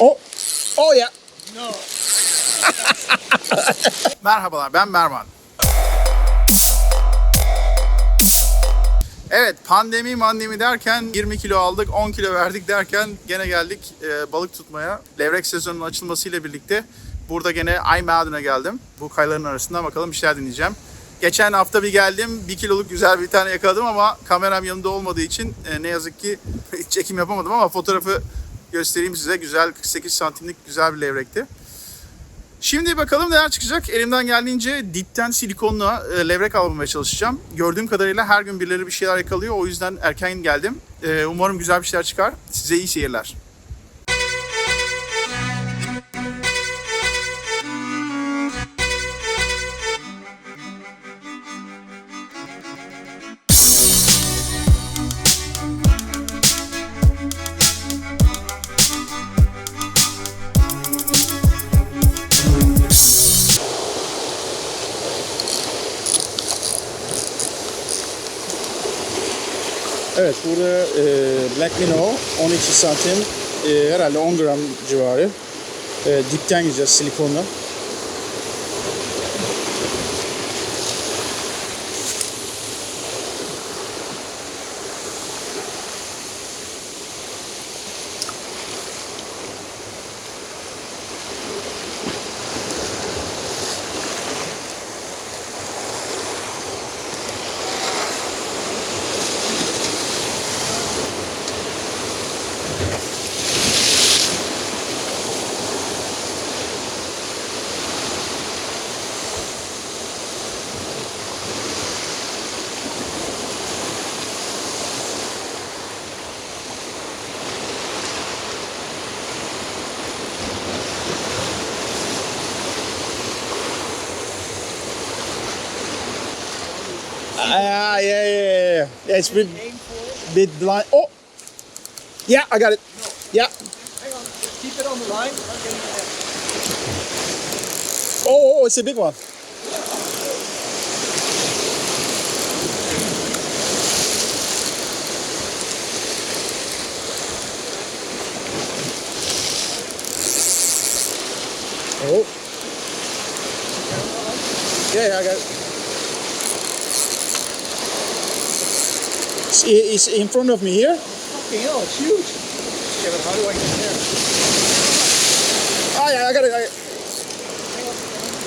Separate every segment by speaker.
Speaker 1: Oh, oh yeah.
Speaker 2: Merhabalar ben Mervan. Evet pandemi mandemi derken 20 kilo aldık 10 kilo verdik derken gene geldik e, balık tutmaya. Levrek sezonunun açılmasıyla birlikte burada gene Aymadin'e geldim. Bu kayaların arasından bakalım bir şeyler dinleyeceğim. Geçen hafta bir geldim 1 kiloluk güzel bir tane yakaladım ama kameram yanımda olmadığı için e, ne yazık ki çekim yapamadım ama fotoğrafı göstereyim size. Güzel 48 santimlik güzel bir levrekti. Şimdi bakalım neler çıkacak. Elimden geldiğince dipten silikonla e, levrek almaya çalışacağım. Gördüğüm kadarıyla her gün birileri bir şeyler yakalıyor. O yüzden erken geldim. E, umarım güzel bir şeyler çıkar. Size iyi seyirler. Evet burada e, Black Minnow 12 santim e, herhalde 10 gram civarı. E, dipten gideceğiz silikonla. Yeah, yeah, yeah, yeah. Yeah, it's a bit blind. Oh, yeah, I got it. Yeah.
Speaker 3: Hang on, keep it on the line. Oh,
Speaker 2: oh, oh, it's a big one. Oh. Yeah, yeah, I got it. It's, it's in front of me here.
Speaker 3: Fucking hell, it's huge. Yeah, but how do I get there?
Speaker 2: Oh, yeah, I got it. I got it.
Speaker 3: Hang on.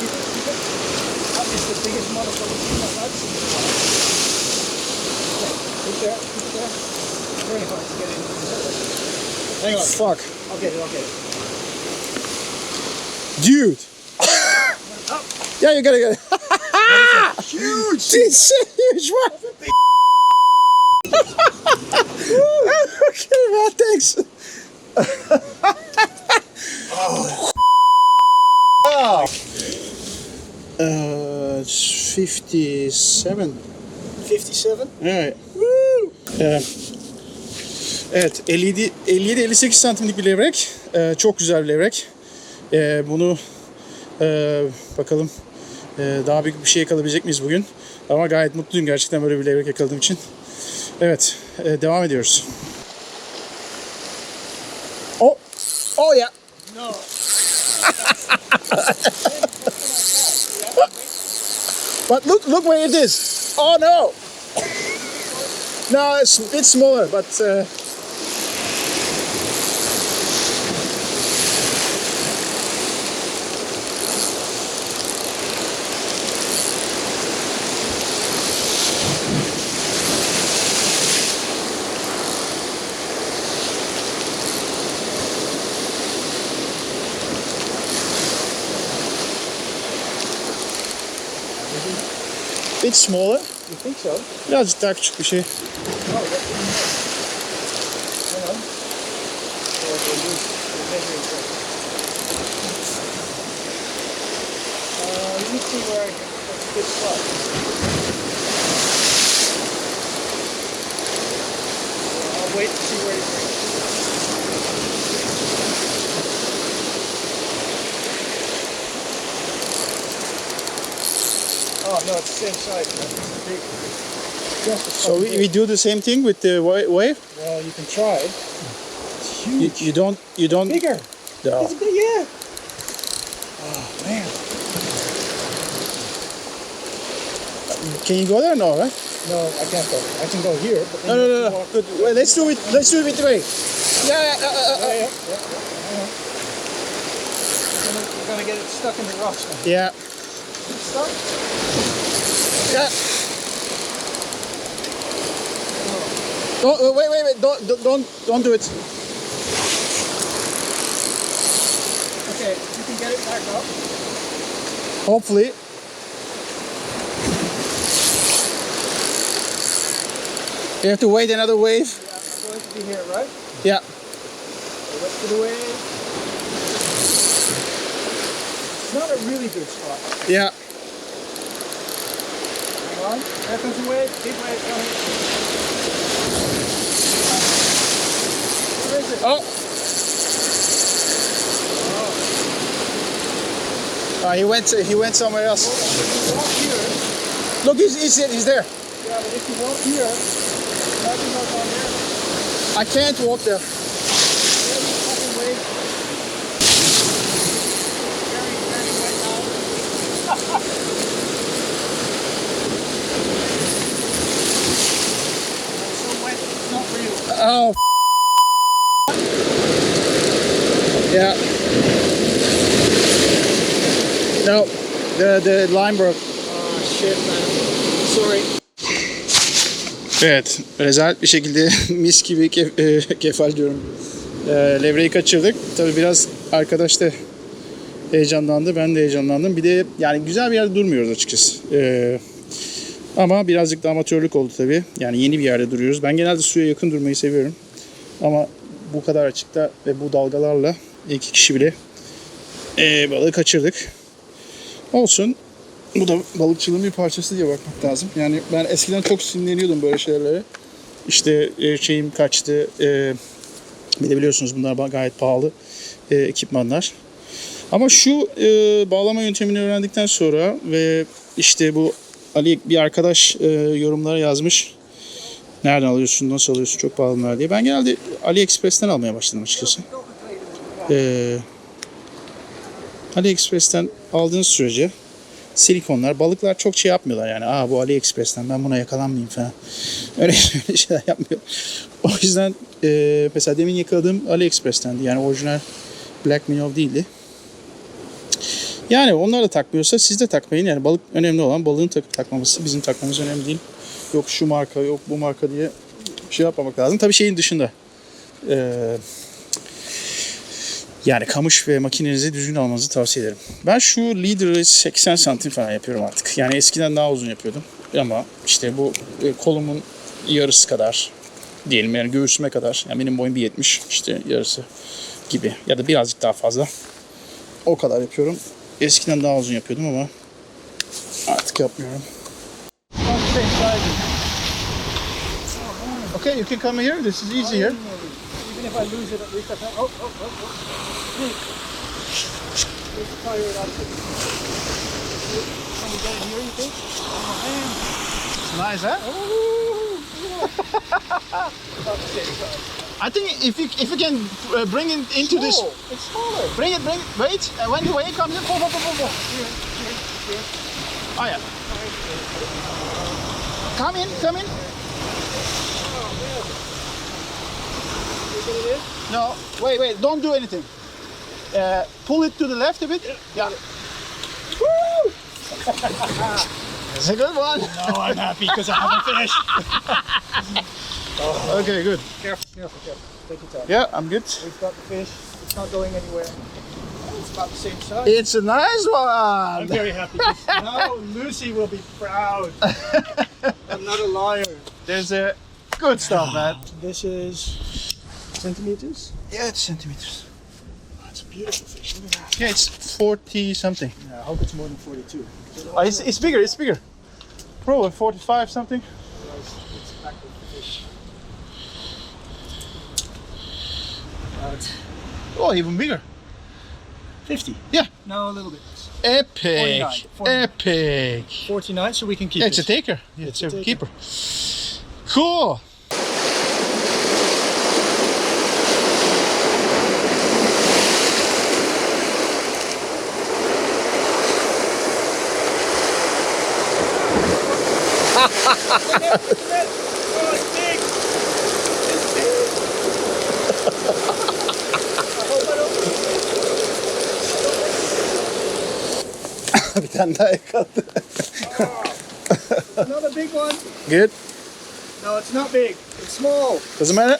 Speaker 3: Keep it, keep it. That is the biggest motherfucking thing I've seen. Okay, keep there, keep there. Very hard to get in. Hang on.
Speaker 2: Fuck.
Speaker 3: I'll get it, I'll get it.
Speaker 2: Dude. yeah, you gotta get it.
Speaker 3: Huge!
Speaker 2: It's a huge one. Man, thanks. oh. Uh, it's 57.
Speaker 3: 57?
Speaker 2: Evet. Ee, evet 57 57 58 santimlik bir levrek. Ee, çok güzel bir levrek. Ee, bunu e, bakalım e, daha büyük bir şey yakalayabilecek miyiz bugün? Ama gayet mutluyum gerçekten böyle bir levrek yakaladığım için. Evet, e, devam ediyoruz. Oh yeah.
Speaker 3: No.
Speaker 2: But look, look where it is. Oh no. No, it's a bit smaller, but uh, bit smaller.
Speaker 3: You think so?
Speaker 2: Birazcık daha küçük bir şey.
Speaker 3: No, that, hang on. We'll use the measuring tape. See where I can, what's a good spot. I'll wait to see where he brings no, it's the same size. man. It's big. Just as
Speaker 2: So we, we do the same thing with the wa- wave.
Speaker 3: Well, you can try it. It's
Speaker 2: You,
Speaker 3: huge.
Speaker 2: you don't you don't
Speaker 3: Bigger.
Speaker 2: Yeah.
Speaker 3: It's big, yeah. Oh, man.
Speaker 2: Can you go there? No, right?
Speaker 3: No, I can't go. I can go here. But
Speaker 2: No, no, no, no. Good. Wait, let's do it. Let's do it with the way. Yeah, yeah, uh,
Speaker 3: Yeah,
Speaker 2: uh,
Speaker 3: yeah, yeah, yeah. yeah. We're gonna, we're gonna get it stuck in the rocks now.
Speaker 2: yeah.
Speaker 3: Stuck?
Speaker 2: Yeah. Don't uh, wait, wait, wait! Don't, don't, don't, don't it.
Speaker 3: Okay, you can get it back up.
Speaker 2: Hopefully. You have to wait another wave.
Speaker 3: Yeah, I'm going to be here, right?
Speaker 2: Yeah.
Speaker 3: So let's get away. It's not a really good spot.
Speaker 2: Yeah.
Speaker 3: Hang on. There comes a wave. Big wave coming. Where is it?
Speaker 2: Oh. Uh, he went. He went somewhere else.
Speaker 3: Here,
Speaker 2: Look, he's, he's, he's there.
Speaker 3: yeah, but if you walk here, nothing goes on there.
Speaker 2: I can't walk there. Oh. Yeah. No, the the line broke.
Speaker 3: Oh shit man. Sorry.
Speaker 2: Evet, rezalet bir şekilde mis gibi kef, e, kefal diyorum. E, levreyi kaçırdık. Tabii biraz arkadaş da heyecanlandı, ben de heyecanlandım. Bir de yani güzel bir yerde durmuyoruz açıkçası. E, ama birazcık da amatörlük oldu tabii. Yani yeni bir yerde duruyoruz. Ben genelde suya yakın durmayı seviyorum. Ama bu kadar açıkta ve bu dalgalarla iki kişi bile e, balığı kaçırdık. Olsun. Bu da balıkçılığın bir parçası diye bakmak lazım. Yani ben eskiden çok sinirleniyordum böyle şeylere. İşte e, şeyim kaçtı. e, bir de biliyorsunuz bunlar gayet pahalı e, ekipmanlar. Ama şu e, bağlama yöntemini öğrendikten sonra ve işte bu Ali bir arkadaş e, yorumlara yazmış. Nereden alıyorsun, nasıl alıyorsun, çok pahalı bunlar diye. Ben genelde AliExpress'ten almaya başladım açıkçası. E, AliExpress'ten aldığınız sürece silikonlar, balıklar çok şey yapmıyorlar yani. Aa bu AliExpress'ten ben buna yakalanmayayım falan. Öyle, öyle şeyler yapmıyor. O yüzden e, mesela demin yakaladığım AliExpress'tendi. Yani orijinal Black Minnow değildi. Yani onlar da takmıyorsa siz de takmayın. Yani balık önemli olan balığın takıp takmaması. Bizim takmamız önemli değil. Yok şu marka, yok bu marka diye şey yapmamak lazım. Tabii şeyin dışında. Eee yani kamış ve makinenizi düzgün almanızı tavsiye ederim. Ben şu leader'ı 80 santim falan yapıyorum artık. Yani eskiden daha uzun yapıyordum. Ama işte bu e, kolumun yarısı kadar diyelim yani göğsüme kadar. Yani benim boyum 1.70 işte yarısı gibi ya da birazcık daha fazla. O kadar yapıyorum. Eskiden daha uzun yapıyordum ama artık yapmıyorum. Okay, you can come here. This is easy here.
Speaker 3: Even if I lose it, at least I can. Oh, oh, oh, oh. It up. Can we get in here, you think? Oh, man.
Speaker 2: Nice, huh? I think if you if you can uh, bring it into this,
Speaker 3: it's smaller.
Speaker 2: bring it, bring it. Wait, uh, when the wave comes in, pull, pull, pull, pull, pull.
Speaker 3: Here, here, here.
Speaker 2: Oh yeah. Come in, come in.
Speaker 3: You get it in?
Speaker 2: No, wait, wait. Don't do anything. Uh, pull it to the left a bit. Yeah. Woo! That's a good one.
Speaker 3: No, I'm happy because I haven't finished. Oh.
Speaker 2: Okay, good.
Speaker 3: Careful, careful, careful. Take your time.
Speaker 2: Yeah, I'm good.
Speaker 3: We've got the fish. It's not going anywhere. It's about the same size.
Speaker 2: It's a nice one.
Speaker 3: I'm very happy. now Lucy will be proud. I'm not a liar.
Speaker 2: There's a good stuff, ah, man.
Speaker 3: This is centimeters.
Speaker 2: Yeah, it's centimeters.
Speaker 3: Oh, it's a beautiful fish. Look at that.
Speaker 2: Yeah, it's 40 something.
Speaker 3: Yeah, I hope it's more than 42.
Speaker 2: Oh, it's, it's bigger, it's bigger. Probably 45 something.
Speaker 3: about.
Speaker 2: Oh, even bigger.
Speaker 3: 50.
Speaker 2: Yeah.
Speaker 3: No, a little bit.
Speaker 2: Epic.
Speaker 3: 49. 49.
Speaker 2: Epic.
Speaker 3: 49, so we can keep
Speaker 2: yeah, it's
Speaker 3: it.
Speaker 2: a taker. Yeah, it's,
Speaker 3: it's
Speaker 2: a,
Speaker 3: a
Speaker 2: keeper. Cool. bir tane daha yakaladı.
Speaker 3: Another big one.
Speaker 2: Good.
Speaker 3: No, it's not big. It's small.
Speaker 2: Doesn't matter.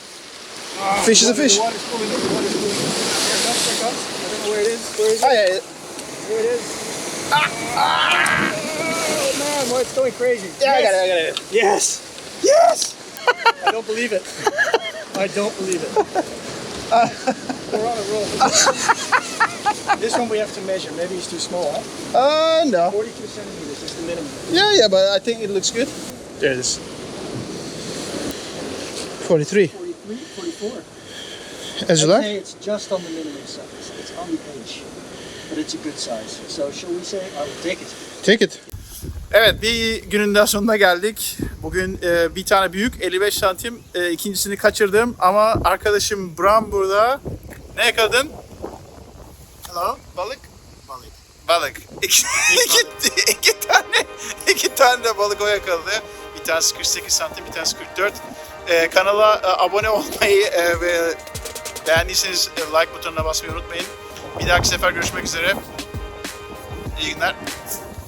Speaker 2: Fish is a fish.
Speaker 3: water's pulling in. Water's pulling in. Here it comes. Here it comes. I don't know where it is. Where is it?
Speaker 2: Oh, yeah.
Speaker 3: Here it is. Ah! Oh man, why it's going crazy.
Speaker 2: Yeah, I got it, I got it.
Speaker 3: Yes. Yes. I don't believe it. I don't believe it. We're on a roll. this one we have to measure. Maybe it's too small, huh?
Speaker 2: Uh, no.
Speaker 3: 42 centimeters is the minimum.
Speaker 2: Yeah, yeah, but I think it looks good. There it is. 43.
Speaker 3: 43, 44.
Speaker 2: As you like.
Speaker 3: say it's just on the minimum size. It's on the edge. But it's a good size. So shall we say I will take it?
Speaker 2: Take it. Evet bir günün daha sonuna geldik. Bugün e, bir tane büyük 55 santim e, ikincisini kaçırdım ama arkadaşım Bram burada. Ne yakaladın? Hello? Balık? Balık. Balık. İki, iki, iki tane iki tane de balık o yakaladı. Bir tanesi 48 santim, bir tanesi 44. E, kanala e, abone olmayı e, ve beğendiyseniz e, like butonuna basmayı unutmayın. Bir dahaki sefer görüşmek üzere. İyi günler.